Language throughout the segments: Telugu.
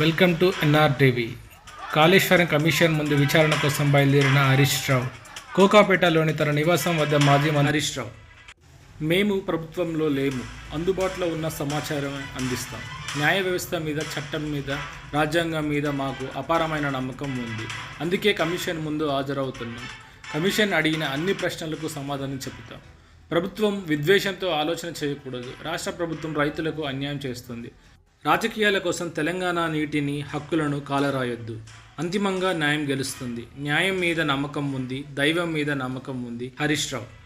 Welcome to NR TV Kaleshwaram commission ముందు విచారణ కోసం బయలుదేరిన హరీష్ రావు. కోకాపేటలోని తన నివాసం వద్ద మాజీ మంత్రి హరీష్ రావు. మేము ప్రభుత్వంలో లేము. అందుబాటులో ఉన్న సమాచారం అందిస్తాం. న్యాయ వ్యవస్థ మీద చట్టం మీద రాజ్యాంగం మీద మాకు అపారమైన నమ్మకం ఉంది. అందుకే కమిషన్ ముందు హాజరవుతున్నాం. కమిషన్ అడిగిన అన్ని ప్రశ్నలకు సమాధానం చెబుతాం. ప్రభుత్వం విద్వేషంతో ఆలోచన చేయకూడదు. రాష్ట్ర ప్రభుత్వం రైతులకు అన్యాయం చేస్తుంది. రాజకీయాల కోసం తెలంగాణ నీటిని హక్కులను కాలరాయొద్దు. అంతిమంగా న్యాయం గెలుస్తుంది. న్యాయం మీద నమ్మకం ఉంది. దైవం మీద నమ్మకం ఉంది. హరీష్ రావు.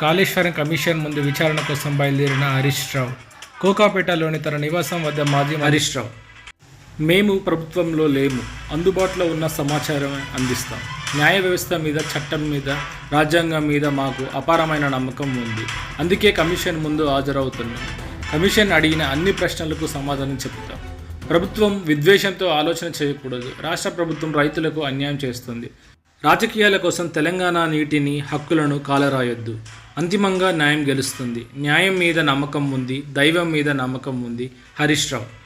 కాళేశ్వరం కమిషన్ ముందు విచారణ కోసం బయలుదేరిన హరీష్ రావు. కోకాపేటలోని తన నివాసం వద్ద మాజీ హరీష్ రావు. మేము ప్రభుత్వంలో లేము. అందుబాటులో ఉన్న సమాచారం అందిస్తాం. న్యాయ వ్యవస్థ మీద చట్టం మీద రాజ్యాంగం మీద మాకు అపారమైన నమ్మకం ఉంది. అందుకే కమిషన్ ముందు హాజరవుతున్నాం. కమిషన్ అడిగిన అన్ని ప్రశ్నలకు సమాధానం చెబుతాం. ప్రభుత్వం విద్వేషంతో ఆలోచన చేయకూడదు. రాష్ట్ర ప్రభుత్వం రైతులకు అన్యాయం చేస్తుంది. రాజకీయాల కోసం తెలంగాణ నీటిని హక్కులను కాలరాయొద్దు. అంతిమంగా న్యాయం గెలుస్తుంది. న్యాయం మీద నమ్మకం ఉంది. దైవం మీద నమ్మకం ఉంది. హరీష్ రావు